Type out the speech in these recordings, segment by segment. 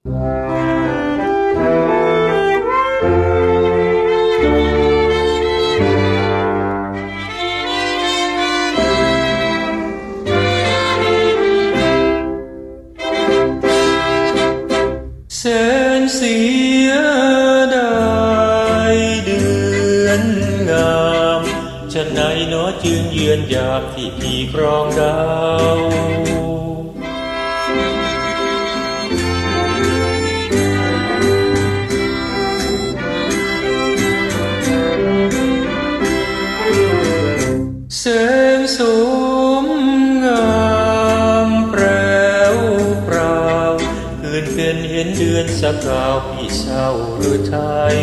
แสนเสียดายเดือนงามฉันไหนเนอจึงเยือนยามที่พี่ครองดาว แสงสมงามแปรวเปล่าคืนเป็นเห็นเดือนสักคราวพี่เศร้าหรือไทย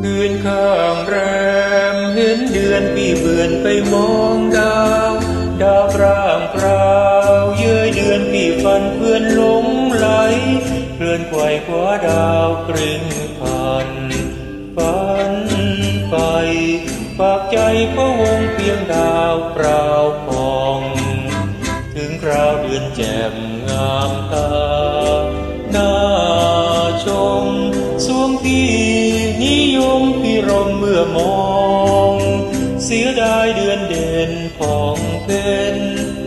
คืนข้างแรมเห็นเดือนพี่เบือนไปมองดาว กวคว้าดาวกริ่งผ่านฝันไปฝากใจก็วงเพียงดาวเปล่าพอง ถึงคราวเดือนแจ่มงามตาหน่าชมสวงพี่นิยมพี่รมเมื่อมอง เสียดายเดือนเด่นผ่องเป็น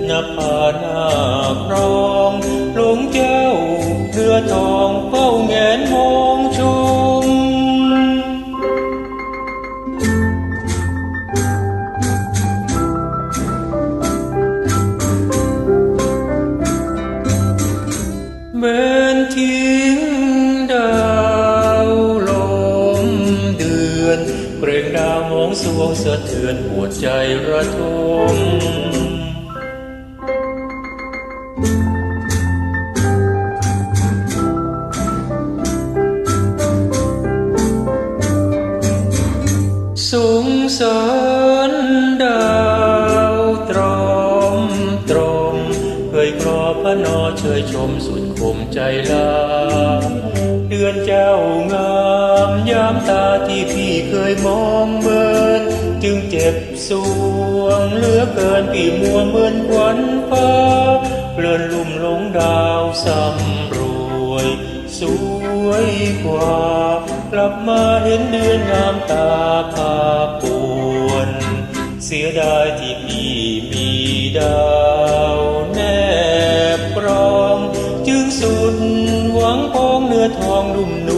นภาหน้า สวงสะเทือนปวดใจระทมสงสารดาวตรอมตรมเคยครอพระนอเชยชมสุดคมใจลาเดือนเจ้างามยามตาที่พี่เคยมองเบินจึง เจ็บสวงเหลือเกินพี่มัวเหมือนควันฟ้าเพลินลุ่มหลงดาวสำรวย สวยกว่า กลับมาเห็นเดือนงามตาพาปวน เสียดายที่พี่มีดาวแนบกรอง จึงสุดหวังพองเนื้อทองนุ่มนวล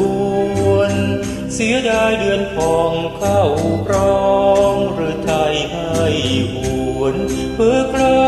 เสียดายเดือนพองเข้าครอง หรือไทยให้หวนเพื่อใคร